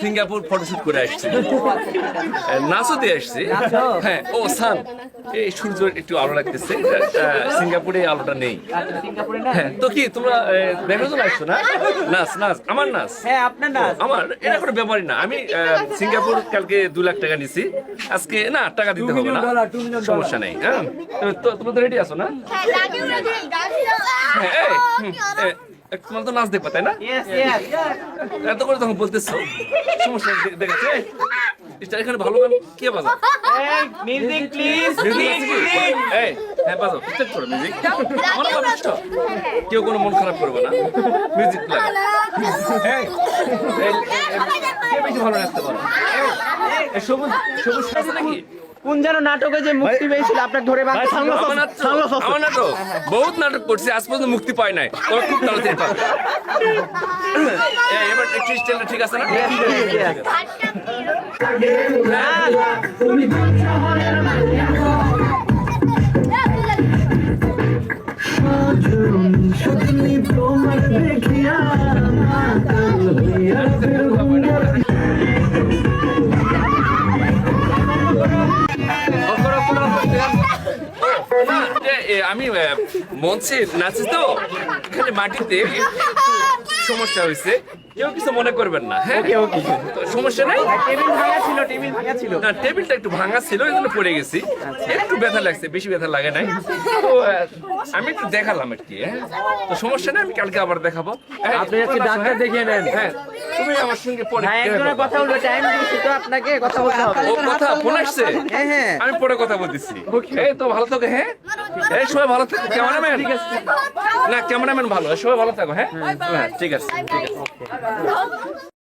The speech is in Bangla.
সিঙ্গাপুর ফটোশুট করে আসছি। নাচও দিয়ে আসছি। হ্যাঁ ও সান। এই সূর্য একটু আলো লাগতেছে। সিঙ্গাপুরে আলোটা নেই। আচ্ছা, সিঙ্গাপুরে না? হ্যাঁ তো কি তোমরা জন্য আসছো না? নাচ নাচ আমার নাচ হ্যাঁ আপনার না আমার এটা কোনো ব্যাপারই না। আমি আহ, সিঙ্গাপুর কালকে দু লাখ টাকা নিছি। আজকে না টাকা দিতে হবে না। সমস্যা নেই হ্যাঁ? তোমরা তো রেডি আছো না? হ্যাঁ তোমার তো নাচ দেখবা তাই না? এত করে তখন বলতেছো। সমস্যা নেই, দে- দেখেছ এখানে ভালো গান কে মিউজিক প্লিজ মিউজিক এই হ্যাঁ বাজো স্টার্ট করো মিউজিক আমার কথা কেউ কোনো মন খারাপ করবে না। মিউজিক এই, কে বেশি ভালো নাচতে পারো? সবুজ সবুজ নাকি? কোন যেন নাটকে যে মুক্তি পেয়েছিল আপনার ধরে ভাই, আমার নাটক- বহুত নাটক করছি আজ পর্যন্ত মুক্তি পায় নাই। তোরা খুব তাড়াতাড়ি পাবে। এবার ঠিক আছে না? আমি মঞ্চে নাচি তো এখানে মাটিতে সমস্যা হয়েছে কেউ কিছু মনে করবেন না হ্যাঁ? তো সমস্যা নাই? টেবিল ভাঙা ছিল টেবিল ভাঙা ছিল। না টেবিলটা একটু ভাঙা ছিল এই জন্য পড়ে গেছি। একটু ব্যথা লাগছে বেশি ব্যথা লাগে নাই। তো আমি একটু দেখালাম আর কি হ্যাঁ? তো সমস্যা নাই আমি কালকে আবার দেখাবো। হ্যাঁ, আপনি একটু ডাক্তার দেখিয়ে নেন। হ্যাঁ। তুমি আমার সঙ্গে পরে হ্যাঁ একজনের কথা বলবে টাইম দিয়েছি তো আপনাকে কথা বলতে হবে। ও কথা ফোন আসছে? হ্যাঁ হ্যাঁ। আমি পরে কথা বলতেছি। এই তো ভালো থাকো হ্যাঁ? এই সবাই ভালো থাকো। ক্যামেরাম্যান? ঠিক আছে। না ক্যামেরাম্যান ভালো। সবাই ভালো থাকো হ্যাঁ? হ্যাঁ ঠিক আছে। ঠিক আছে।